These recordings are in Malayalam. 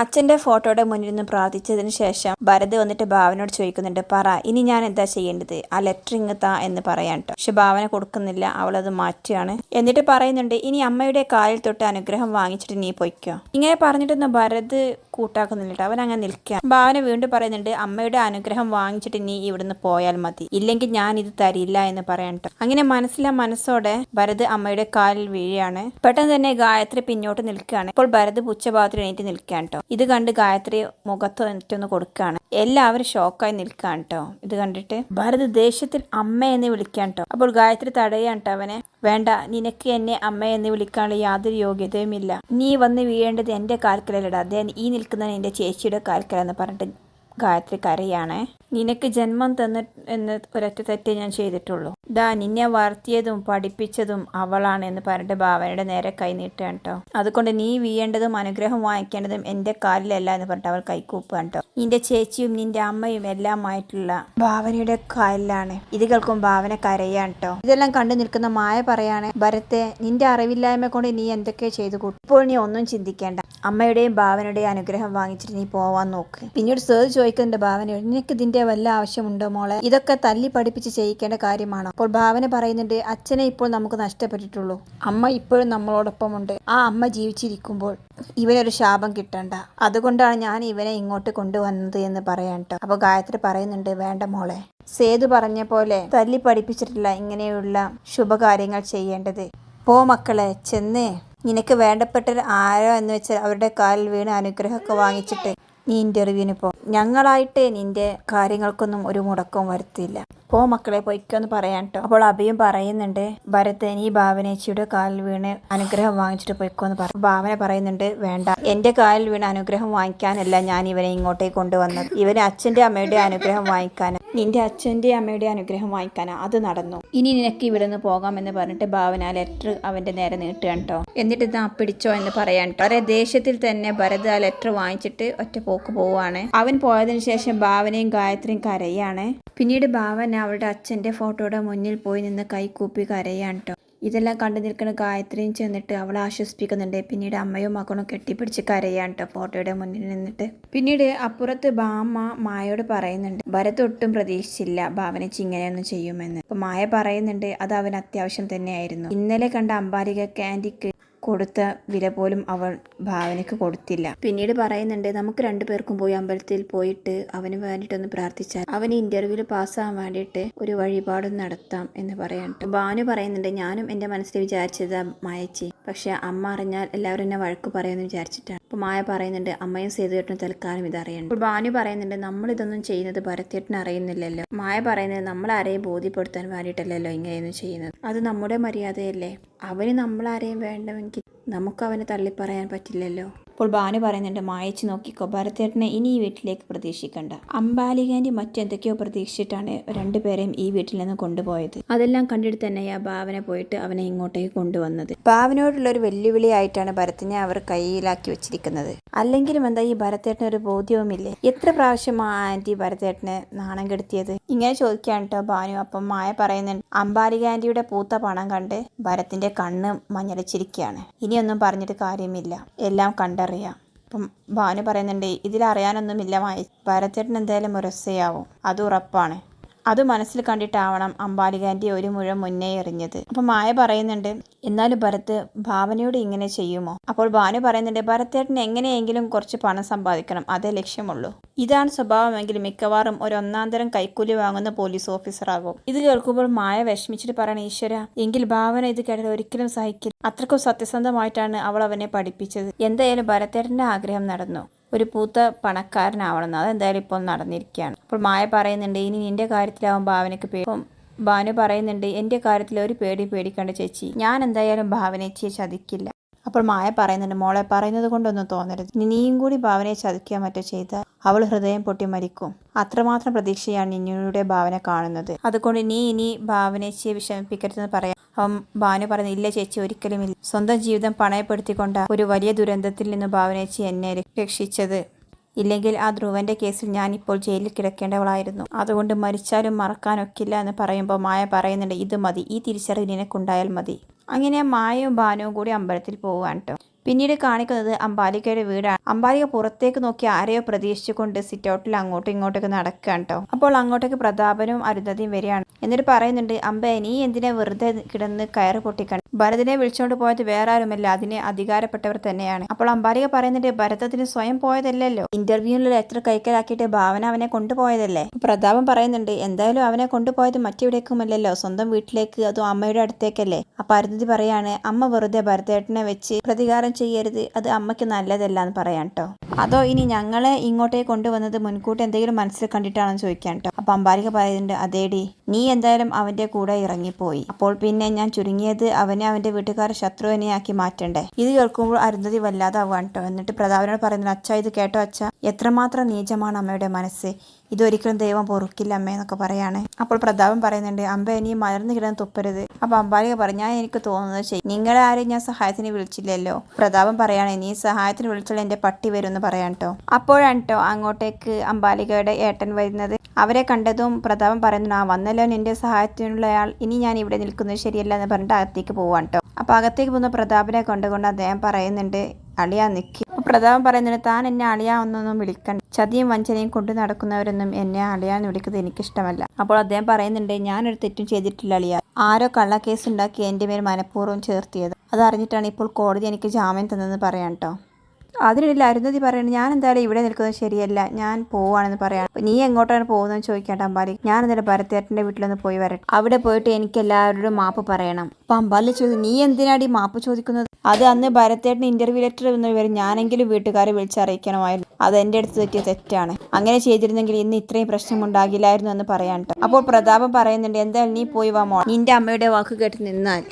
അച്ഛന്റെ ഫോട്ടോയുടെ മുന്നിൽ നിന്ന് പ്രാർത്ഥിച്ചതിന് ശേഷം ഭരത് വന്നിട്ട് ഭാവനോട് ചോദിക്കുന്നുണ്ട് പറ ഇനി ഞാൻ എന്താ ചെയ്യേണ്ടത്? ആ ലെറ്റർ ഇങ്ങ് താ എന്ന് പറയാൻ കേട്ടോ പക്ഷെ ഭാവന കൊടുക്കുന്നില്ല അവൾ അത് മാറ്റുകയാണ്. എന്നിട്ട് പറയുന്നുണ്ട് ഇനി അമ്മയുടെ കാലിൽ തൊട്ട് അനുഗ്രഹം വാങ്ങിച്ചിട്ട് നീ പൊയ്ക്കോ. ഇങ്ങനെ പറഞ്ഞിട്ടൊന്നും ഭരത് കൂട്ടാക്കുന്നില്ല കേട്ടോ അവൻ അങ്ങനെ നിൽക്കുക ഭാവന വീണ്ടും പറയുന്നുണ്ട് അമ്മയുടെ അനുഗ്രഹം വാങ്ങിച്ചിട്ട് നീ ഇവിടുന്ന് പോയാൽ മതി. ഇല്ലെങ്കിൽ ഞാൻ ഇത് തരില്ല എന്ന് പറയാൻ കേട്ടോ അങ്ങനെ മനസ്സിലാ മനസ്സോടെ ഭരത് അമ്മയുടെ കാലിൽ വീഴുകയാണ്. പെട്ടെന്ന് തന്നെ ഗായത്രി പിന്നോട്ട് നിൽക്കുകയാണ് ഇപ്പോൾ ഭരത് പുച്ഛഭാഗത്തിൽ എണീറ്റ് നിൽക്കുകയാണ് കേട്ടോ ഇത് കണ്ട് ഗായത്രി മുഖത്ത് എന്നിട്ടൊന്ന് കൊടുക്കുകയാണ്. എല്ലാവരും ഷോക്കായി നിൽക്കുകയാണ് കേട്ടോ ഇത് കണ്ടിട്ട് ഭരത് ദേശത്തിൽ അമ്മ എന്ന് വിളിക്കാൻ കേട്ടോ അപ്പോൾ ഗായത്രി തടയാണ് കേട്ടോ അവനെ. വേണ്ട നിനക്ക് എന്നെ അമ്മ എന്ന് വിളിക്കാനുള്ള യാതൊരു യോഗ്യതയുമില്ല. നീ വന്ന് വീഴേണ്ടത് എന്റെ കാൽക്കലല്ലടാ അതേ ഈ നിൽക്കുന്നത് എന്റെ ചേച്ചിയുടെ കാൽക്കലെന്ന് പറഞ്ഞിട്ട് ഗായത്രി കരയാണ് നിനക്ക് ജന്മം തന്ന എന്ന് ഒരൊറ്റ തെറ്റേ ഞാൻ ചെയ്തിട്ടുള്ളൂ. ദാ നിന്നെ വളർത്തിയതും പഠിപ്പിച്ചതും അവളാണ് എന്ന് പറഞ്ഞിട്ട് ഭാവനയുടെ നേരെ കൈ നീട്ടുകയാണ് കേട്ടോ അതുകൊണ്ട് നീ വീഴേണ്ടതും അനുഗ്രഹം വാങ്ങിക്കേണ്ടതും എന്റെ കാലിലല്ല എന്ന് പറഞ്ഞിട്ട് അവൾ കൈകൂപ്പാണ് കേട്ടോ നിന്റെ ചേച്ചിയും നിന്റെ അമ്മയും എല്ലാമായിട്ടുള്ള ഭാവനയുടെ കാലിലാണ്. ഇത് കേൾക്കും ഭാവന കരയാണ് കേട്ടോ ഇതെല്ലാം കണ്ടു നിൽക്കുന്ന മായ പറയാണ് ഭരത്തെ നിന്റെ അറിവില്ലായ്മ കൊണ്ട് നീ എന്തൊക്കെ ചെയ്തു കൂട്ടും? ഇപ്പോൾ നീ ഒന്നും ചിന്തിക്കേണ്ട. അമ്മയുടെയും ഭാവനയുടെയും അനുഗ്രഹം വാങ്ങിച്ചിട്ട് നീ പോവാൻ നോക്ക്. പിന്നീട് സേർ ചോദിക്കുന്നുണ്ട് ഭാവനയോട് നിനക്ക് ഇതിന്റെ വല്ല ആവശ്യമുണ്ടോ മോളെ? ഇതൊക്കെ തല്ലി പഠിപ്പിച്ച് ചെയ്യിക്കേണ്ട കാര്യമാണോ? അപ്പോൾ ഭാവന പറയുന്നുണ്ട് അച്ഛനെ ഇപ്പോൾ നമുക്ക് നഷ്ടപ്പെട്ടിട്ടുള്ളൂ. അമ്മ ഇപ്പോഴും നമ്മളോടൊപ്പമുണ്ട്. ആ അമ്മ ജീവിച്ചിരിക്കുമ്പോൾ ഇവനൊരു ശാപം കിട്ടണ്ട. അതുകൊണ്ടാണ് ഞാൻ ഇവനെ ഇങ്ങോട്ട് കൊണ്ടുവന്നത് എന്ന് പറയാൻ കേട്ടോ അപ്പോൾ ഗായത്രി പറയുന്നുണ്ട് വേണ്ട മോളെ. സേതു പറഞ്ഞ പോലെ തല്ലി പഠിപ്പിച്ചിട്ടില്ല. ഇങ്ങനെയുള്ള ശുഭകാര്യങ്ങൾ ചെയ്യേണ്ടത്. പോ മക്കളെ ചെന്ന്. നിനക്ക് വേണ്ടപ്പെട്ട ആരോ എന്ന് വെച്ചാൽ അവരുടെ കാലിൽ വീണ് അനുഗ്രഹമൊക്കെ വാങ്ങിച്ചിട്ട് നീ ഇന്റർവ്യൂവിന് പോ. ഞങ്ങളായിട്ട് നിന്റെ കാര്യങ്ങൾക്കൊന്നും ഒരു മുടക്കവും വരുത്തില്ല പോ മക്കളെ പൊയ്ക്കൊന്ന് പറയാൻ കേട്ടോ അപ്പോൾ അഭിയും പറയുന്നുണ്ട് ഭരത് നീ ഭാവനേച്ചിയുടെ കാലിൽ വീണ് അനുഗ്രഹം വാങ്ങിച്ചിട്ട് പൊയ്ക്കോന്ന് പറ. ഭാവന പറയുന്നുണ്ട് വേണ്ട. എന്റെ കാലിൽ വീണ് അനുഗ്രഹം വാങ്ങിക്കാനല്ല ഞാൻ ഇവനെ ഇങ്ങോട്ടേക്ക് കൊണ്ടുവന്നത്. ഇവന് അച്ഛന്റെ അമ്മയുടെ അനുഗ്രഹം വാങ്ങിക്കാൻ നിന്റെ അച്ഛന്റെ അമ്മയുടെ അനുഗ്രഹം വാങ്ങിക്കാനാ. അത് നടന്നു. ഇനി നിനക്ക് ഇവിടെ നിന്ന് പോകാമെന്ന് പറഞ്ഞിട്ട് ഭാവന ലെറ്റർ അവന്റെ നേരെ നീട്ടുകയാണ് കേട്ടോ എന്നിട്ട് ഇതാ പിടിച്ചോ എന്ന് പറയാൻ വളരെ ദേഷ്യത്തിൽ തന്നെ ഭരത് ആ ലെറ്റർ വാങ്ങിച്ചിട്ട് ഒറ്റ പോക്ക് പോവാണ് അവൻ പോയതിനു ശേഷം ഭാവനയും ഗായത്രിയും കരയാണ്. പിന്നീട് ഭാവന അവളുടെ അച്ഛന്റെ ഫോട്ടോയുടെ മുന്നിൽ പോയി നിന്ന് കൈകൂപ്പി കരയാണ് കേട്ടോ ഇതെല്ലാം കണ്ടു നിൽക്കുന്ന ഗായത്രിയും ചെന്നിട്ട് അവളെ ആശ്വസിപ്പിക്കുന്നുണ്ട്. പിന്നീട് അമ്മയും മകളും കെട്ടിപ്പിടിച്ച് കരയാണ് കേട്ടോ ഫോട്ടോയുടെ മുന്നിൽ നിന്നിട്ട്. പിന്നീട് അപ്പുറത്ത് ബാമ്മ മായയോട് പറയുന്നുണ്ട് ഭരത് ഒട്ടും പ്രതീക്ഷിച്ചില്ല ഭാവനച്ച് ഇങ്ങനെയൊന്നും ചെയ്യുമെന്ന്. അപ്പൊ മായ പറയുന്നുണ്ട് അത് അവൻ അത്യാവശ്യം തന്നെയായിരുന്നു. ഇന്നലെ കണ്ട അമ്പാലിക കാൻഡിക്ക് കൊടുത്ത വില പോലും അവൾ ഭാവനയ്ക്ക് കൊടുത്തില്ല. പിന്നീട് പറയുന്നുണ്ട് നമുക്ക് രണ്ടു പേർക്കും പോയി അമ്പലത്തിൽ പോയിട്ട് അവന് വേണ്ടിയിട്ടൊന്ന് പ്രാർത്ഥിച്ചാൽ അവൻ ഇന്റർവ്യൂവിൽ പാസ്സാകാൻ വേണ്ടിയിട്ട് ഒരു വഴിപാടും നടത്താം എന്ന് പറയുന്നുണ്ട് ഭാനു പറയുന്നുണ്ട് ഞാനും എന്റെ മനസ്സിൽ വിചാരിച്ചത് മായച്ചി. പക്ഷെ അമ്മ അറിഞ്ഞാൽ എല്ലാവരും എന്നെ വഴക്ക് പറയുമെന്ന് വിചാരിച്ചിട്ടാണ്. അപ്പോൾ മായ പറയുന്നുണ്ട് അമ്മയും സേതുവേട്ടനും തൽക്കാലം ഇതറിയണം. അപ്പോൾ ഭാനു പറയുന്നുണ്ട് നമ്മൾ ഇതൊന്നും ചെയ്യുന്നത് ഭരത്തേട്ടന് അറിയുന്നില്ലല്ലോ. മായ പറയുന്നത് നമ്മൾ ആരെയും ബോധ്യപ്പെടുത്താൻ വേണ്ടിയിട്ടല്ലല്ലോ ഇങ്ങനെയൊന്നും ചെയ്യുന്നത്. അത് നമ്മുടെ മര്യാദയല്ലേ? അവന് നമ്മളാരെയും വേണ്ടെങ്കിൽ നമുക്ക് അവനെ തള്ളിപ്പറയാൻ പറ്റില്ലല്ലോ. അപ്പോൾ ഭാനു പറയുന്നുണ്ട് മായച്ച് നോക്കിക്കോ ഭരതേട്ടനെ ഇനി ഈ വീട്ടിലേക്ക് പ്രതീക്ഷിക്കണ്ട. അമ്പാലികാന്റെ മറ്റെന്തൊക്കെയോ പ്രതീക്ഷിച്ചിട്ടാണ് രണ്ടുപേരെയും ഈ വീട്ടിൽ നിന്ന് കൊണ്ടുപോയത്. അതെല്ലാം കണ്ടിട്ട് തന്നെയാ ഭാവന പോയിട്ട് അവനെ ഇങ്ങോട്ടേക്ക് കൊണ്ടുവന്നത്. ഭാവനയോടുള്ള ഒരു വെല്ലുവിളിയായിട്ടാണ് ഭരത്തിനെ അവർ കയ്യിലാക്കി വെച്ചിരിക്കുന്നത്. അല്ലെങ്കിലും എന്താ ഈ ഭരത്തേട്ടന് ഒരു ബോധ്യവുമില്ലേ? എത്ര പ്രാവശ്യം ആ ആന്റി ഭരത്തേട്ടനെ നാണം കെടുത്തിയത്? ഇങ്ങനെ ചോദിക്കുകയാണ് കേട്ടോ ഭാനു അപ്പം മായ പറയുന്നുണ്ട് അമ്പാലിക ആന്റിയുടെ പൂത്ത പണം കണ്ട് ഭരത്തിന്റെ കണ്ണ് മഞ്ഞളിച്ചിരിക്കുകയാണ്. ഇനിയൊന്നും പറഞ്ഞിട്ട് കാര്യമില്ല. എല്ലാം കണ്ടറിയാം അപ്പം ഭാനു പറയുന്നുണ്ട് ഇതിലറിയാനൊന്നുമില്ല മായ ഭരത്തേട്ടൻ എന്തായാലും മുരസയാവും അത് ഉറപ്പാണ്. അത് മനസ്സിൽ കണ്ടിട്ടാവണം അമ്പാലികാന്റെ ഒരു മുഴം മുന്നേ എറിഞ്ഞത്. അപ്പോൾ മായ പറയുന്നുണ്ട് എന്നാലും ഭരത് ഭാവനയോട് ഇങ്ങനെ ചെയ്യുമോ? അപ്പോൾ ഭാനു പറയുന്നുണ്ട് ഭരത്തേട്ടന് എങ്ങനെയെങ്കിലും കുറച്ച് പണം സമ്പാദിക്കണം അതേ ലക്ഷ്യമുള്ളൂ. ഇതാണ് സ്വഭാവമെങ്കിൽ മിക്കവാറും ഒരു ഒന്നാം തരം കൈക്കൂലി വാങ്ങുന്ന പോലീസ് ഓഫീസറാകും. ഇത് കേൾക്കുമ്പോൾ മായ വിഷമിച്ചിട്ട് പറയണ ഈശ്വര എങ്കിൽ ഭാവന ഇത് കേട്ടത് ഒരിക്കലും സഹിക്കില്ല. അത്രക്കും സത്യസന്ധമായിട്ടാണ് അവൾ അവനെ പഠിപ്പിച്ചത്. എന്തായാലും ഭരത്തേട്ടന്റെ ആഗ്രഹം നടന്നു. ഒരു പൂത്ത പണക്കാരനാവണമെന്ന് അതെന്തായാലും ഇപ്പോൾ നടന്നിരിക്കുകയാണ്. അപ്പോൾ മായ പറയുന്നുണ്ട് ഇനി നിന്റെ കാര്യത്തിലാവും ഭാവനയ്ക്ക് പേ ഭാനു പറയുന്നുണ്ട് എന്റെ കാര്യത്തിൽ ഒരു പേടി പേടിക്കേണ്ട ചേച്ചി. ഞാൻ എന്തായാലും ഭാവനേച്ചിയെ ചതിക്കില്ല. അപ്പോൾ മായ പറയുന്നുണ്ട് മോളെ പറയുന്നത് കൊണ്ടൊന്നും തോന്നരുത്. നിനിയും നീയും കൂടി ഭാവനയെ ചതിക്കുക മറ്റോ ചെയ്താൽ അവൾ ഹൃദയം പൊട്ടി മരിക്കും. അത്രമാത്രം പ്രതീക്ഷയാണ് നിന്നിയുടെ ഭാവന കാണുന്നത്. അതുകൊണ്ട് നീ ഇനി ഭാവനേച്ചിയെ വിഷമിപ്പിക്കരുതെന്ന് പറയാം. അവൻ ഭാനു പറഞ്ഞു ഇല്ല ചേച്ചി ഒരിക്കലുമില്ല സ്വന്തം ജീവിതം പണയപ്പെടുത്തിക്കൊണ്ട ഒരു വലിയ ദുരന്തത്തിൽ നിന്ന് ഭാവനേച്ചി എന്നെ രക്ഷിച്ചത്. ഇല്ലെങ്കിൽ ആ ധ്രുവന്റെ കേസിൽ ഞാൻ ഇപ്പോൾ ജയിലിൽ കിടക്കേണ്ടവളായിരുന്നു. അതുകൊണ്ട് മരിച്ചാലും മറക്കാനൊക്കില്ല എന്ന് പറയുമ്പോൾ മായ പറയുന്നുണ്ട് ഇത് മതി. ഈ തിരിച്ചറിവ് നിനക്കുണ്ടായാൽ മതി. അങ്ങനെ മായയും ഭാനുവും കൂടി അമ്പലത്തിൽ പോവാൻ കേട്ടോ പിന്നീട് കാണിക്കുന്നത് അംബാലികയുടെ വീടാണ്. അംബാലിക പുറത്തേക്ക് നോക്കി ആരെയോ പ്രതീക്ഷിച്ചുകൊണ്ട് സിറ്റൗട്ടിൽ അങ്ങോട്ടും ഇങ്ങോട്ടൊക്കെ നടക്കുകയാണ് കേട്ടോ അപ്പോൾ അങ്ങോട്ടേക്ക് പ്രതാപനും അരുന്ധതിയും വരികയാണ്. എന്നിട്ട് പറയുന്നുണ്ട് അമ്പ നീ എന്തിനാ വെറുതെ കിടന്ന് കയറ് പൊട്ടിക്കണം? ഭരതനെ വിളിച്ചുകൊണ്ട് പോയത് വേറെ ആരുമല്ല അതിന് അധികാരപ്പെട്ടവർ തന്നെയാണ്. അപ്പോൾ അംബാലിക പറയുന്നുണ്ട് ഭരതത്തിന് സ്വയം പോയതല്ലല്ലോ. ഇന്റർവ്യൂവിൽ എത്ര കൈക്കലാക്കിയിട്ട് ഭാവന അവനെ കൊണ്ടുപോയതല്ലേ? പ്രതാപം പറയുന്നുണ്ട് എന്തായാലും അവനെ കൊണ്ടുപോയത് മറ്റെവിടേക്കുമല്ലല്ലോ സ്വന്തം വീട്ടിലേക്ക് അതും അമ്മയുടെ അടുത്തേക്കല്ലേ? അപ്പൊ അരുന്ധതി പറയാണ് അമ്മ വെറുതെ ഭരതേട്ടനെ വെച്ച് പ്രതികാരം ചെയ്യരുത്. അത് അമ്മയ്ക്ക് നല്ലതല്ല എന്ന് പറയാം കേട്ടോ അതോ ഇനി ഞങ്ങളെ ഇങ്ങോട്ടേക്ക് കൊണ്ടുവന്നത് മുൻകൂട്ടി എന്തെങ്കിലും മനസ്സിൽ കണ്ടിട്ടാണെന്ന് ചോദിക്കാൻ കേട്ടോ അപ്പൊ അംബാലിക പറയുന്നുണ്ട് അതേടി നീ എന്തായാലും അവന്റെ കൂടെ ഇറങ്ങിപ്പോയി. അപ്പോൾ പിന്നെ ഞാൻ ചുരുങ്ങിയത് അവനെ അവന്റെ വീട്ടുകാരെ ശത്രുവിനെയാക്കി മാറ്റണ്ടേ? ഇത് കേൾക്കുമ്പോൾ അരുന്ധതി വല്ലാതാവാൻ കേട്ടോ എന്നിട്ട് പ്രതാപനോട് പറയുന്നത് അച്ഛ ഇത് കേട്ടോ അച്ഛ. എത്രമാത്രം നീചമാണ് അമ്മയുടെ മനസ്സ്? ഇതൊരിക്കലും ദൈവം പൊറുക്കില്ല അമ്മ എന്നൊക്കെ പറയാണ്. അപ്പോൾ പ്രതാപൻ പറയുന്നുണ്ട് അമ്പ ഇനി മലർന്നു കിടന്ന് തുപ്പരുത്. അപ്പൊ അമ്പാലിക ഞാൻ എനിക്ക് തോന്നുന്നത് ശരി നിങ്ങളെ ആരെയും ഞാൻ സഹായത്തിന് വിളിച്ചില്ലല്ലോ? പ്രതാപൻ പറയാണ് നീ സഹായത്തിന് വിളിച്ചാൽ എന്റെ പട്ടി വരും എന്ന് പറയാൻ കേട്ടോ അപ്പോഴാണ് കേട്ടോ അങ്ങോട്ടേക്ക് അമ്പാലികയുടെ ഏട്ടൻ വരുന്നത്. അവരെ കണ്ടതും പ്രതാപൻ പറയുന്നു ആ വന്നല്ലോ നിന്റെ സഹായത്തിനുള്ളയാൾ ഇനി ഞാൻ ഇവിടെ നിൽക്കുന്നത് ശരിയല്ല എന്ന് പറഞ്ഞിട്ട് അകത്തേക്ക് പോവാൻ കേട്ടോ അപ്പൊ അകത്തേക്ക് പോകുന്ന പ്രതാപനെ കൊണ്ടുകൊണ്ട് അദ്ദേഹം പറയുന്നുണ്ട് അളിയാ നിക്കി പ്രതാപൻ പറയുന്നുണ്ട് താൻ എന്നെ അളിയാവുന്നൊന്നും വിളിക്കണ്ട. ചതിയും വഞ്ചനയും കൊണ്ടു നടക്കുന്നവരൊന്നും എന്നെ അളിയാന്ന് വിളിക്കുന്നത് എനിക്കിഷ്ടമല്ല. അപ്പോൾ അദ്ദേഹം പറയുന്നുണ്ട് ഞാനൊരു തെറ്റും ചെയ്തിട്ടില്ല അളിയ. ആരോ കള്ളക്കേസ് ഉണ്ടാക്കി എന്റെ മേൽ മനഃപൂർവം ചേർത്തിയത്. അതറിഞ്ഞിട്ടാണ് ഇപ്പോൾ കോടതി എനിക്ക് ജാമ്യം തന്നതെന്ന് പറയാം കേട്ടോ അതിനിടയിൽ അരുന്ധതി പറയുന്നത് ഞാൻ എന്തായാലും ഇവിടെ നിൽക്കുന്നത് ശരിയല്ല. ഞാൻ പോവാണെന്ന് പറയാം. നീ എങ്ങോട്ടാണ് പോകുന്നതെന്ന് ചോദിക്കാണ്ട് അമ്പാലി ഞാൻ എന്തായാലും ഭരത്തേട്ടന്റെ വീട്ടിലൊന്ന് പോയി വരട്ടെ. അവിടെ പോയിട്ട് എനിക്ക് എല്ലാവരോടും മാപ്പ് പറയണം. അപ്പം അമ്പാലി ചോദിച്ചു നീ എന്തിനാടി മാപ്പ് ചോദിക്കുന്നത്? അത് അന്ന് ഭരത്തേട്ടൻ ഇന്റർവ്യൂ ലെറ്റർ എന്ന് വിവരം ഞാനെങ്കിലും വീട്ടുകാരെ വിളിച്ചറിയിക്കണമായിരുന്നു അത് എന്റെ അടുത്ത് തെറ്റിയ തെറ്റാണ്. അങ്ങനെ ചെയ്തിരുന്നെങ്കിൽ ഇന്ന് ഇത്രയും പ്രശ്നം ഉണ്ടാകില്ലായിരുന്നു എന്ന് പറയാൻ അപ്പോൾ പ്രതാപം പറയുന്നുണ്ട് എന്തായാലും നീ പോയി വാ മോൾ നിന്റെ അമ്മയുടെ വാക്ക് കേട്ട് നിന്നാൽ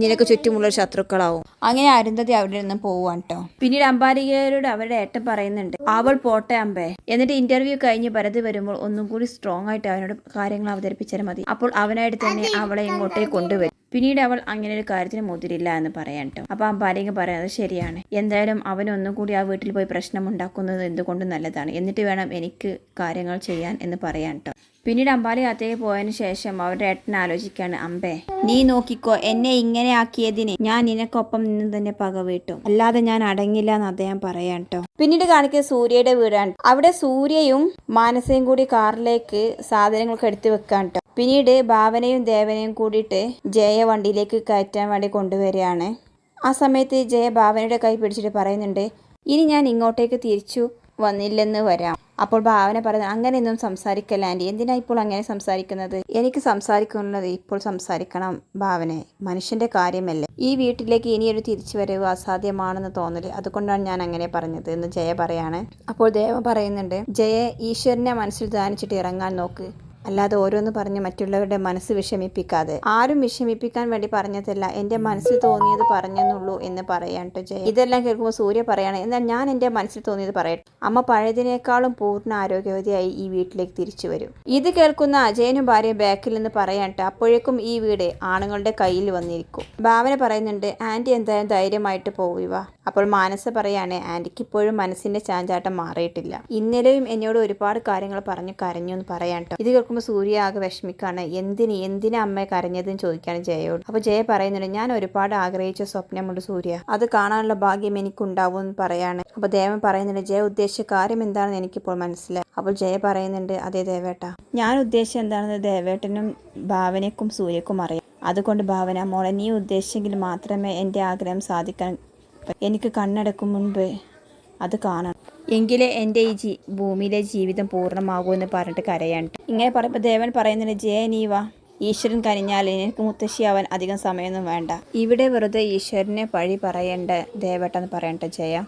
നിനക്ക് ചുറ്റുമുള്ള ശത്രുക്കളാവും. അങ്ങനെ അരുന്ധതി അവിടെ നിന്ന് പോവാൻ കേട്ടോ പിന്നീട് അമ്പാരികയോട് അവരുടെ ഏട്ടൻ പറയുന്നുണ്ട് അവൾ പോട്ടെ അമ്പേ. എന്നിട്ട് ഇന്റർവ്യൂ കഴിഞ്ഞ് ഭരത് വരുമ്പോൾ ഒന്നും കൂടി സ്ട്രോങ് ആയിട്ട് അവനോട് കാര്യങ്ങൾ അവതരിപ്പിച്ചാൽ മതി. അപ്പോൾ അവനായിട്ട് തന്നെ അവളെ ഇങ്ങോട്ടേക്ക് കൊണ്ടുവരും. പിന്നീട് അവൾ അങ്ങനെ ഒരു കാര്യത്തിന് മുതിരില്ല എന്ന് പറയാൻ കേട്ടോ അപ്പൊ അമ്പാലിക പറയാം അത് ശരിയാണ്. എന്തായാലും അവൻ ഒന്നും കൂടി ആ വീട്ടിൽ പോയി പ്രശ്നം ഉണ്ടാക്കുന്നത് എന്തുകൊണ്ട് നല്ലതാണ്? എന്നിട്ട് വേണം എനിക്ക് കാര്യങ്ങൾ ചെയ്യാൻ എന്ന് പറയാൻ കേട്ടോ പിന്നീട് അമ്പാലി അത്തേക്ക് പോയതിനു ശേഷം അവരുടെ ഏട്ടൻ ആലോചിക്കാണ് അമ്പേ നീ നോക്കിക്കോ എന്നെ ഇങ്ങനെ ആക്കിയതിന് ഞാൻ നിനക്കൊപ്പം നിന്ന് തന്നെ പക വീട്ടും. അല്ലാതെ ഞാൻ അടങ്ങില്ല എന്ന് അദ്ദേഹം പറയാൻ പിന്നീട് കാണിക്കുന്നത് സൂര്യയുടെ വീടാണ്. അവിടെ സൂര്യയും മാനസയും കൂടി കാറിലേക്ക് സാധനങ്ങളൊക്കെ എടുത്തു വെക്കാൻ പിന്നീട് ഭാവനയും ദേവനയും കൂടിയിട്ട് ജയ വണ്ടിയിലേക്ക് കയറ്റാൻ വേണ്ടി കൊണ്ടുവരികയാണ്. ആ സമയത്ത് ജയ ഭാവനയുടെ കൈ പിടിച്ചിട്ട് പറയുന്നുണ്ട് ഇനി ഞാൻ ഇങ്ങോട്ടേക്ക് തിരിച്ചു. വന്നില്ലെന്ന് വരാം. അപ്പോൾ ഭാവന പറഞ്ഞു അങ്ങനെയൊന്നും സംസാരിക്കല്ല ആന്റി. എന്തിനാ ഇപ്പോൾ അങ്ങനെ സംസാരിക്കുന്നത്? എനിക്ക് സംസാരിക്കുന്നത് ഇപ്പോൾ സംസാരിക്കണം ഭാവനെ. മനുഷ്യന്റെ കാര്യമല്ലേ. ഈ വീട്ടിലേക്ക് ഇനിയൊരു തിരിച്ചു വരവ് അസാധ്യമാണെന്ന് തോന്നൽ. അതുകൊണ്ടാണ് ഞാൻ അങ്ങനെ പറഞ്ഞത് എന്ന് ജയ പറയാണ്. അപ്പോൾ ദേവ പറയുന്നുണ്ട് ജയ ഈശ്വരനെ മനസ്സിൽ ധ്യാനിച്ചിട്ട് ഇറങ്ങാൻ നോക്ക്. അല്ലാതെ ഓരോന്ന് പറഞ്ഞ് മറ്റുള്ളവരുടെ മനസ്സ് വിഷമിപ്പിക്കാതെ. ആരും വിഷമിപ്പിക്കാൻ വേണ്ടി പറഞ്ഞതല്ല എന്റെ മനസ്സിൽ തോന്നിയത് പറഞ്ഞെന്നുള്ളൂ എന്ന് പറയാൻ ജയ. ഇതെല്ലാം കേൾക്കുമ്പോൾ സൂര്യ പറയാണ് എന്നാൽ ഞാൻ എന്റെ മനസ്സിൽ തോന്നിയത് പറയട്ടെ. അമ്മ പഴയതിനേക്കാളും പൂർണ ആരോഗ്യവതിയായി ഈ വീട്ടിലേക്ക് തിരിച്ചു വരും. ഇത് കേൾക്കുന്ന അജയനും ഭാര്യ ബാക്കിൽ നിന്ന് പറയാട്ടെ അപ്പോഴേക്കും ഈ വീട് ആണുങ്ങളുടെ കയ്യിൽ വന്നിരിക്കും. ഭാവന പറയുന്നുണ്ട് ആന്റി എന്തായാലും ധൈര്യമായിട്ട് പോവുക അപ്പോൾ മാനസ പറയാണ് ആന്റിക്ക് ഇപ്പോഴും മനസ്സിന്റെ ചാഞ്ചാട്ടം മാറിയിട്ടില്ല. ഇന്നലെയും എന്നോട് ഒരുപാട് കാര്യങ്ങൾ പറഞ്ഞു കരഞ്ഞു എന്ന് പറയാൻ ഇത് കേൾക്കുമ്പോൾ സൂര്യ ആകെ വിഷമിക്കുകയാണ് എന്തിന് എന്തിനാ അമ്മയെ കരഞ്ഞതെന്ന് ചോദിക്കുകയാണ് ജയയോട്. അപ്പോൾ ജയ പറയുന്നുണ്ട് ഞാൻ ഒരുപാട് ആഗ്രഹിച്ച സ്വപ്നമുണ്ട് സൂര്യ. അത് കാണാനുള്ള ഭാഗ്യം എനിക്കുണ്ടാവും എന്ന് പറയാണ്. അപ്പോൾ ദേവൻ പറയുന്നുണ്ട് ജയ ഉദ്ദേശിച്ച കാര്യം എന്താണെന്ന് എനിക്കിപ്പോൾ മനസ്സിലായി. അപ്പോൾ ജയ പറയുന്നുണ്ട് അതെ ദേവേട്ട. ഞാൻ ഉദ്ദേശിച്ചത് എന്താണെന്ന് ദേവേട്ടനും ഭാവനയ്ക്കും സൂര്യക്കും അറിയാം. അതുകൊണ്ട് ഭാവന മോളെ നീ ഉദ്ദേശിച്ചെങ്കിൽ മാത്രമേ എന്റെ ആഗ്രഹം സാധിക്കാൻ എനിക്ക് കണ്ണടക്കും മുൻപ് അത് കാണണം എങ്കിലേ എന്റെ ഈ ജീ ഭൂമിയിലെ ജീവിതം പൂർണമാകൂ എന്ന് പറഞ്ഞിട്ട് കരയാണ് ഇങ്ങനെ പറയുമ്പോൾ ദേവൻ പറയുന്നുണ്ട് ജയ നീവ ഈശ്വരൻ കനിഞ്ഞാൽ എനിക്ക് മുത്തശ്ശിയാവാൻ അധികം സമയമൊന്നും വേണ്ട. ഇവിടെ വെറുതെ ഈശ്വരനെ പഴി പറയേണ്ട ദേവട്ടെന്ന് പറയണ്ട ജയ.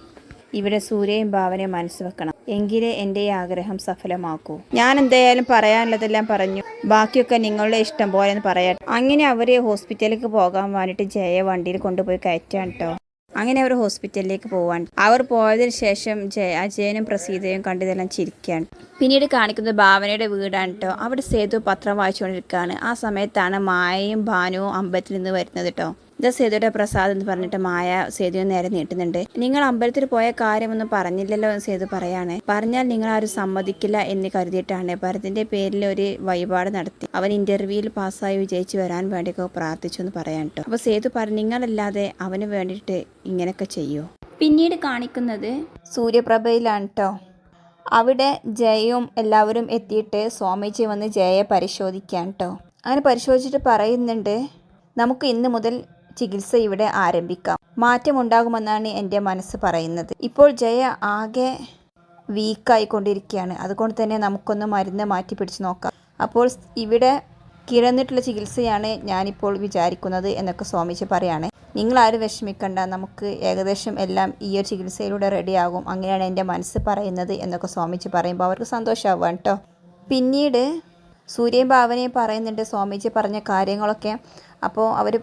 ഇവിടെ സൂര്യയും ഭാവനയും മനസ്സ് വെക്കണം. എങ്കിലേ എന്റെ ഈ ആഗ്രഹം സഫലമാക്കൂ. ഞാൻ എന്തായാലും പറയാനുള്ളതെല്ലാം പറഞ്ഞു. ബാക്കിയൊക്കെ നിങ്ങളുടെ ഇഷ്ടം പോലെ എന്ന് പറയട്ടെ അങ്ങനെ അവരെ ഹോസ്പിറ്റലിലേക്ക് പോകാൻ വേണ്ടിയിട്ട് ജയ വണ്ടിയിൽ കൊണ്ടുപോയി കയറ്റാൻ കേട്ടോ അങ്ങനെ അവർ ഹോസ്പിറ്റലിലേക്ക് പോവാൻ അവർ പോയതിന് ശേഷം ജയ അജയനും പ്രസീതയും കണ്ടിതെല്ലാം ചിരിക്കുകയാണ് പിന്നീട് കാണിക്കുന്നത് ഭാവനയുടെ വീടാണ് കേട്ടോ അവിടെ സേതു പത്രം വായിച്ചുകൊണ്ടിരിക്കുകയാണ് ആ സമയത്താണ് മായയും ഭാനുവും അമ്പലത്തിൽ നിന്ന് വരുന്നത് കേട്ടോ ഇത് സേതുയുടെ പ്രസാദ് എന്ന് പറഞ്ഞിട്ട് മായ സേതുവിന് നേരെ നീട്ടുന്നുണ്ട്. നിങ്ങൾ അമ്പലത്തിൽ പോയ കാര്യമൊന്നും പറഞ്ഞില്ലല്ലോ എന്ന് സേതു പറയാണ്. പറഞ്ഞാൽ നിങ്ങൾ ആരും സമ്മതിക്കില്ല എന്ന് കരുതിയിട്ടാണ് ഭരതിന്റെ പേരിൽ ഒരു വഴിപാട് നടത്തി. അവൻ ഇന്റർവ്യൂവിൽ പാസ്സായി വിജയിച്ചു വരാൻ വേണ്ടിയൊക്കെ പ്രാർത്ഥിച്ചു എന്ന് പറയാൻ കേട്ടോ. അപ്പൊ സേതു പറഞ്ഞു നിങ്ങളല്ലാതെ അവന് വേണ്ടിയിട്ട് ഇങ്ങനെയൊക്കെ ചെയ്യൂ. പിന്നീട് കാണിക്കുന്നത് സൂര്യപ്രഭയിലാണ് കേട്ടോ. അവിടെ ജയയും എല്ലാവരും എത്തിയിട്ട് സ്വാമിജി വന്ന് ജയയെ പരിശോധിക്കാൻ കേട്ടോ. അങ്ങനെ പരിശോധിച്ചിട്ട് പറയുന്നുണ്ട് നമുക്ക് ഇന്ന് മുതൽ ചികിത്സ ഇവിടെ ആരംഭിക്കാം. മാറ്റമുണ്ടാകുമെന്നാണ് എന്റെ മനസ്സ് പറയുന്നത്. ഇപ്പോൾ ജയ ആകെ വീക്കായിക്കൊണ്ടിരിക്കുകയാണ്. അതുകൊണ്ട് തന്നെ നമുക്കൊന്ന് മരുന്ന് മാറ്റി പിടിച്ച് നോക്കാം. അപ്പോൾ ഇവിടെ കിടന്നിട്ടുള്ള ചികിത്സയാണ് ഞാനിപ്പോൾ വിചാരിക്കുന്നത് എന്നൊക്കെ സ്വാമിജി പറയാണ്. നിങ്ങളാരും വിഷമിക്കണ്ട. നമുക്ക് ഏകദേശം എല്ലാം ഈ ഒരു ചികിത്സയിലൂടെ റെഡിയാകും. അങ്ങനെയാണ് എന്റെ മനസ്സ് പറയുന്നത് എന്നൊക്കെ സ്വാമിജി പറയുമ്പോൾ അവർക്ക് സന്തോഷമാവുക കേട്ടോ. പിന്നീട് സൂര്യൻ ഭാവനയും പറയുന്നുണ്ട്. സ്വാമിജി പറഞ്ഞ കാര്യങ്ങളൊക്കെ അപ്പോൾ അവർ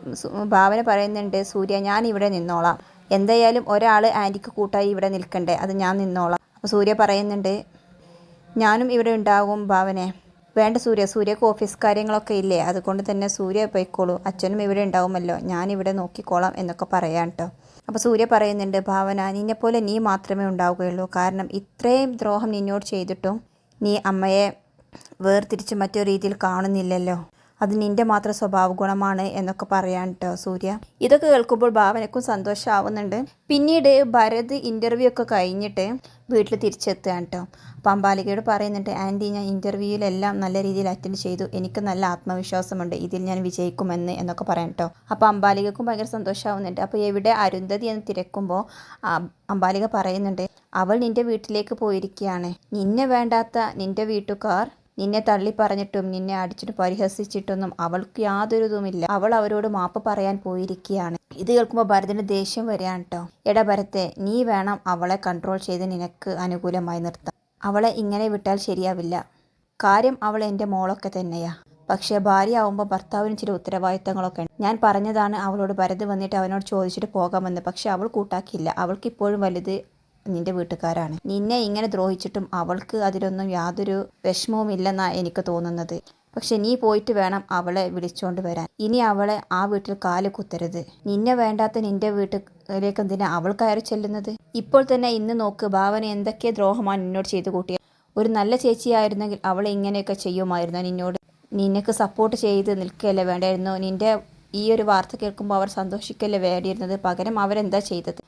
ഭാവന പറയുന്നുണ്ട് സൂര്യ ഞാൻ ഇവിടെ നിന്നോളാം. എന്തായാലും ഒരാൾ ആന്റിക്ക് കൂട്ടായി ഇവിടെ നിൽക്കണ്ടേ അത് ഞാൻ നിന്നോളാം. അപ്പോൾ സൂര്യ പറയുന്നുണ്ട് ഞാനും ഇവിടെ ഉണ്ടാകും ഭാവനെ. വേണ്ട സൂര്യ സൂര്യക്ക് ഓഫീസ് കാര്യങ്ങളൊക്കെ ഇല്ലേ? അതുകൊണ്ട് തന്നെ സൂര്യ പോയിക്കോളൂ. അച്ഛനും ഇവിടെ ഉണ്ടാവുമല്ലോ. ഞാനിവിടെ നോക്കിക്കോളാം എന്നൊക്കെ പറയാം കേട്ടോ അപ്പോൾ സൂര്യ പറയുന്നുണ്ട് ഭാവന നിന്നെപ്പോലെ നീ മാത്രമേ ഉണ്ടാവുകയുള്ളൂ. കാരണം ഇത്രയും ദ്രോഹം നിന്നോട് ചെയ്തിട്ടും നീ അമ്മയെ വേർതിരിച്ച് മറ്റൊരു രീതിയിൽ കാണുന്നില്ലല്ലോ. അത് നിന്റെ മാത്രം സ്വഭാവ ഗുണമാണ് എന്നൊക്കെ പറയാൻ കേട്ടോ സൂര്യ. ഇതൊക്കെ കേൾക്കുമ്പോൾ ഭാവനക്കും സന്തോഷമാവുന്നുണ്ട് പിന്നീട് ഭരത് ഇന്റർവ്യൂ ഒക്കെ കഴിഞ്ഞിട്ട് വീട്ടിൽ തിരിച്ചെത്തുകയാണ് കേട്ടോ അപ്പം അമ്പാലികയോട് പറയുന്നുണ്ട് ആന്റി ഞാൻ ഇന്റർവ്യൂവിലെല്ലാം നല്ല രീതിയിൽ അറ്റൻഡ് ചെയ്തു. എനിക്ക് നല്ല ആത്മവിശ്വാസമുണ്ട്. ഇതിൽ ഞാൻ വിജയിക്കുമെന്ന് എന്നൊക്കെ പറയാം കേട്ടോ അപ്പോൾ അമ്പാലികക്കും ഭയങ്കര സന്തോഷമാവുന്നുണ്ട് അപ്പോൾ എവിടെ അരുന്ധതി എന്ന് തിരക്കുമ്പോൾ അമ്പാലിക പറയുന്നുണ്ട് അവൾ നിന്റെ വീട്ടിലേക്ക് പോയിരിക്കുകയാണ്. നിന്നെ വേണ്ടാത്ത നിന്റെ വീട്ടുകാർ നിന്നെ തള്ളിപ്പറഞ്ഞിട്ടും നിന്നെ അടിച്ചിട്ട് പരിഹസിച്ചിട്ടൊന്നും അവൾക്ക് യാതൊരു ഇതുമില്ല അവൾ അവരോട് മാപ്പ് പറയാൻ പോയിരിക്കുകയാണ്. ഇത് കേൾക്കുമ്പോൾ ഭരതന് ദേഷ്യം വരികയാണ് കേട്ടോ എടാ ഭരത്തെ നീ വേണം അവളെ കൺട്രോൾ ചെയ്ത് നിനക്ക് അനുകൂലമായി നിർത്താൻ. അവളെ ഇങ്ങനെ വിട്ടാൽ ശരിയാവില്ല. കാര്യം അവൾ എന്റെ മോളൊക്കെ തന്നെയാ. പക്ഷേ ഭാര്യ ആവുമ്പോൾ ഭർത്താവിന് ചില ഉത്തരവാദിത്തങ്ങളൊക്കെ ഉണ്ട്. ഞാൻ പറഞ്ഞതാണ് അവളോട് ഭരത് വന്നിട്ട് അവനോട് ചോദിച്ചിട്ട് പോകാമെന്ന്. പക്ഷെ അവൾ കൂട്ടാക്കിയില്ല. അവൾക്കിപ്പോഴും വലുത് നിന്റെ വീട്ടുകാരാണ്. നിന്നെ ഇങ്ങനെ ദ്രോഹിച്ചിട്ടും അവൾക്ക് അതിലൊന്നും യാതൊരു വിഷമവും ഇല്ലെന്നാണ് എനിക്ക് തോന്നുന്നത്. പക്ഷെ നീ പോയിട്ട് വേണം അവളെ വിളിച്ചോണ്ട് വരാൻ. ഇനി അവളെ ആ വീട്ടിൽ കാൽ കുത്തരുത്. നിന്നെ വേണ്ടാത്ത നിന്റെ വീട്ടിലേക്ക് എന്തിനാ അവൾ കയറി ചെല്ലുന്നത്? ഇപ്പോൾ തന്നെ ഇന്ന് നോക്ക് ഭാവന എന്തൊക്കെ ദ്രോഹമാണ് നിന്നോട് ചെയ്തു കൂട്ടിയത് ഒരു നല്ല ചേച്ചിയായിരുന്നെങ്കിൽ അവൾ ഇങ്ങനെയൊക്കെ ചെയ്യുമായിരുന്നു നിന്നോട്. നിനക്ക് സപ്പോർട്ട് ചെയ്ത് നിൽക്കുകയല്ലേ വേണ്ടായിരുന്നു. നിന്റെ ഈ ഒരു വാർത്ത കേൾക്കുമ്പോൾ അവർ സന്തോഷിക്കല്ലേ വേണ്ടിയിരുന്നത്? പകരം അവരെന്താ ചെയ്തത്?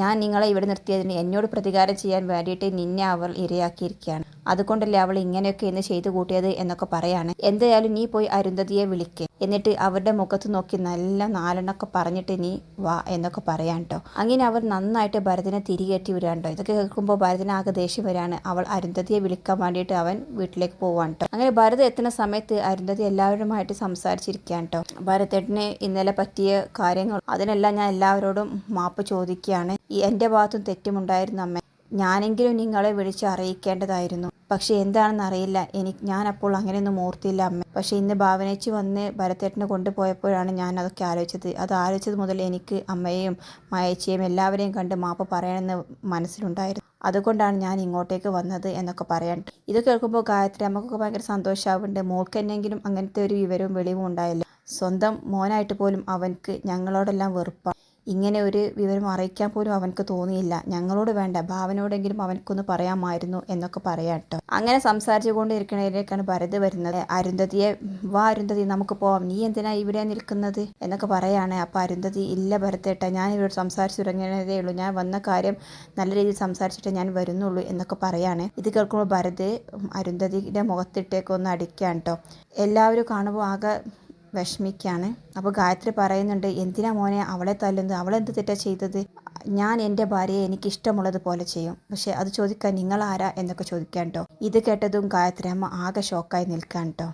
ഞാൻ നിങ്ങളെ ഇവിടെ നിർത്തിയതിന് എന്നോട് പ്രതികാരം ചെയ്യാൻ വേണ്ടിയിട്ട് നിന്നെ അവർ ഇരയാക്കിയിരിക്കുകയാണ്. അതുകൊണ്ടല്ലേ അവൾ ഇങ്ങനെയൊക്കെ ഇന്ന് ചെയ്തു കൂട്ടിയത് എന്നൊക്കെ പറയാണ്. എന്തായാലും നീ പോയി അരുന്ധതിയെ വിളിക്കേ. എന്നിട്ട് അവരുടെ മുഖത്ത് നോക്കി നല്ല നാലെണ്ണൊക്കെ പറഞ്ഞിട്ട് നീ വാ എന്നൊക്കെ പറയാൻ കേട്ടോ അങ്ങനെ അവർ നന്നായിട്ട് ഭരതനെ തിരികേറ്റി കേട്ടോ ഇതൊക്കെ കേൾക്കുമ്പോൾ ഭരതന് ആകെ ദേഷ്യം വരാണ് അവൾ അരുന്ധതിയെ വിളിക്കാൻ വേണ്ടിയിട്ട് അവൻ വീട്ടിലേക്ക് പോവാൻ കേട്ടോ അങ്ങനെ ഭരത് എത്തുന്ന സമയത്ത് അരുന്ധതി എല്ലാവരുമായിട്ട് സംസാരിച്ചിരിക്കുകയാണ് കേട്ടോ ഭരതേട്ടന് ഇന്നലെ പറ്റിയ കാര്യങ്ങൾ അതിനെല്ലാം ഞാൻ എല്ലാവരോടും മാപ്പ് ചോദിക്കുകയാണ്. എന്റെ ഭാഗത്തും തെറ്റുമുണ്ടായിരുന്നു അമ്മ. ഞാനെങ്കിലും നിങ്ങളെ വിളിച്ച് അറിയിക്കേണ്ടതായിരുന്നു. പക്ഷെ എന്താണെന്ന് അറിയില്ല. എനിക്ക് ഞാൻ അപ്പോൾ അങ്ങനെയൊന്നും ഓർത്തില്ല അമ്മ. പക്ഷേ ഇന്ന് ഭാവനേച്ചി വന്ന് ഭരത്തേട്ടനെ കൊണ്ടുപോയപ്പോഴാണ് ഞാൻ അതൊക്കെ ആലോചിച്ചത്. അത് ആലോചിച്ചത് മുതൽ എനിക്ക് അമ്മയെയും മായച്ചിയെയും എല്ലാവരെയും കണ്ട് മാപ്പ് പറയണമെന്ന് മനസ്സിലുണ്ടായിരുന്നു. അതുകൊണ്ടാണ് ഞാൻ ഇങ്ങോട്ടേക്ക് വന്നത് എന്നൊക്കെ പറയാൻ ഇത് കേൾക്കുമ്പോൾ ഗായത്രി അമ്മക്കൊക്കെ ഭയങ്കര സന്തോഷമാവുന്നുണ്ട് മോൾക്ക് എന്നെങ്കിലും അങ്ങനത്തെ ഒരു വിവരവും വെളിവും ഉണ്ടായില്ല. സ്വന്തം മോനായിട്ട് പോലും അവൻക്ക് ഞങ്ങളോടെല്ലാം വെറുപ്പാണ്. ഇങ്ങനെ ഒരു വിവരം അറിയിക്കാൻ പോലും അവനക്ക് തോന്നിയില്ല. ഞങ്ങളോട് വേണ്ട ഭാവനോടെങ്കിലും അവനക്കൊന്ന് പറയാമായിരുന്നു എന്നൊക്കെ പറയാം കേട്ടോ അങ്ങനെ സംസാരിച്ചു കൊണ്ടിരിക്കണതിലേക്കാണ് ഭരത് വരുന്നത്. അരുന്ധതിയെ വാ അരുന്ധതി നമുക്ക് പോവാം. നീ എന്തിനാ ഇവിടെ നിൽക്കുന്നത്? എന്നൊക്കെ പറയാണ്. അപ്പോൾ അരുന്ധതി ഇല്ല ഭരത്തേട്ട ഞാൻ ഇവരോട് സംസാരിച്ചു തുടങ്ങിയതേ ഉള്ളൂ. ഞാൻ വന്ന കാര്യം നല്ല രീതിയിൽ സംസാരിച്ചിട്ട് ഞാൻ വരുന്നുള്ളൂ എന്നൊക്കെ പറയാണ്. ഇത് കേൾക്കുമ്പോൾ ഭരത് അരുന്ധതിയുടെ മുഖത്തിട്ടേക്കൊന്ന് അടിക്കാൻ കേട്ടോ എല്ലാവരും കാണുമ്പോൾ ആകെ വിഷമിക്കുകയാണ് അപ്പോൾ ഗായത്രി പറയുന്നുണ്ട് എന്തിനാ മോനെ അവളെ തല്ലുന്നത്? അവളെന്ത് തെറ്റാ ചെയ്തത്? ഞാൻ എന്റെ ഭാര്യയെ എനിക്ക് ഇഷ്ടമുള്ളത് പോലെ ചെയ്യും. പക്ഷേ അത് ചോദിക്കാൻ നിങ്ങൾ ആരാ? എന്നൊക്കെ ചോദിക്കാൻ കേട്ടോ ഇത് കേട്ടതും ഗായത്രി അമ്മ ആകെ ഷോക്കായി നിൽക്കാൻ കേട്ടോ